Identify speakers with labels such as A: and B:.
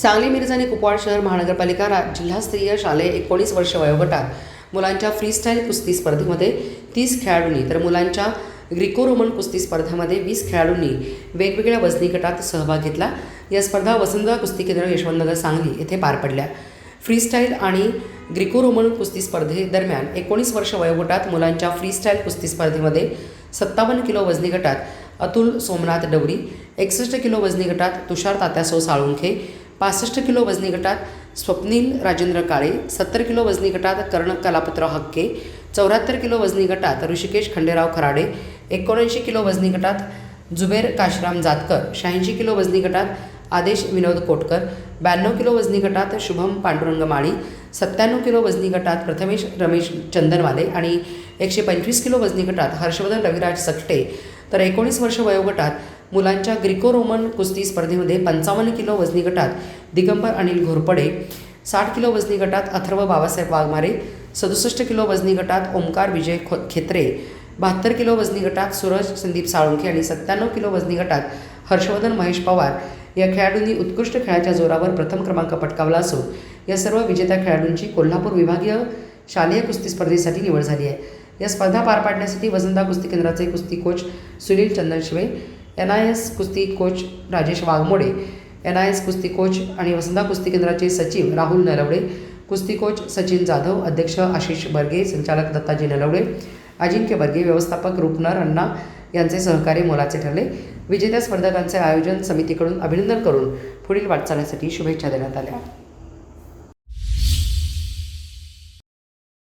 A: सांगली मिरज आणि कुपवाड शहर महानगरपालिका रा जिल्हास्तरीय शालेय एकोणीस वर्ष वयोगटात मुलांच्या फ्रीस्टाईल कुस्ती स्पर्धेमध्ये तीस खेळाडूंनी तर मुलांच्या ग्रिको रोमन कुस्ती स्पर्धेमध्ये वीस खेळाडूंनी वेगवेगळ्या वजनी गटात सहभाग घेतला. या स्पर्धा वसंत कुस्ती केंद्र यशवंतनगर सांगली येथे पार पडल्या. फ्रीस्टाईल आणि ग्रिको रोमन कुस्ती स्पर्धेदरम्यान एकोणीस वर्ष वयोगटात मुलांच्या फ्रीस्टाईल कुस्ती स्पर्धेमध्ये सत्तावन्न किलो वजनी गटात अतुल सोमनाथ डवरी एकसष्ट किलो वजनी गटात तुषार तात्यासो साळुंखे पासष्ट किलो वजनी गटात स्वप्नील राजेंद्र काळे सत्तर किलो वजनी गटात कर्ण कलापत्र हक्के चौऱ्याहत्तर किलो वजनी गटात ऋषिकेश खंडेराव खराडे एकोणऐंशी किलो वजनी गटात जुबेर काशराम जातकर शहाऐंशी किलो वजनी गटात आदेश विनोद कोटकर ब्याण्णव किलो वजनी गटात शुभम पांडुरंग माळी सत्त्याण्णव किलो वजनी गटात प्रथमेश रमेश चंदनवाले आणि एकशे पंचवीस किलो वजनी गटात हर्षवर्धन रविराज सकटे. तर एकोणीस वर्ष वयोगटात मुलांच्या ग्रिको रोमन कुस्ती स्पर्धेमध्ये पंचावन्न किलो वजनी गटात दिगंबर अनिल घोरपडे साठ किलो वजनी गटात अथर्व बाबासाहेब वाघमारे सदुसष्ट किलो वजनी गटात ओंकार विजय खो खेत्रे बहात्तर किलो वजनी गटात सूरज संदीप साळुंखे आणि सत्त्याण्णव किलो वजनी गटात हर्षवर्धन महेश पवार या खेळाडूंनी उत्कृष्ट खेळाच्या जोरावर प्रथम क्रमांक पटकावला असून या सर्व विजेत्या खेळाडूंची कोल्हापूर विभागीय शालेय कुस्ती स्पर्धेसाठी निवड झाली आहे. या स्पर्धा पार पाडण्यासाठी वसंता कुस्ती केंद्राचे कुस्ती coach Sunil Chandanshive N I S कुस्ती coach Rajesh Waghmode N I S कुस्ती कोच आणि वसंता कुस्ती केंद्राचे सचिव राहुल नलवडे कुस्ती कोच सचिन जाधव अध्यक्ष आशिष बर्गे संचालक दत्ताजी नलवडे अजिंक्य बर्गे व्यवस्थापक रुपनर अण्णा यांचे सहकार्य मोलाचे ठरले. विजेत्या स्पर्धकांचे आयोजन समितीकडून अभिनंदन करून पुढील वाटचालीसाठी शुभेच्छा देण्यात आल्या.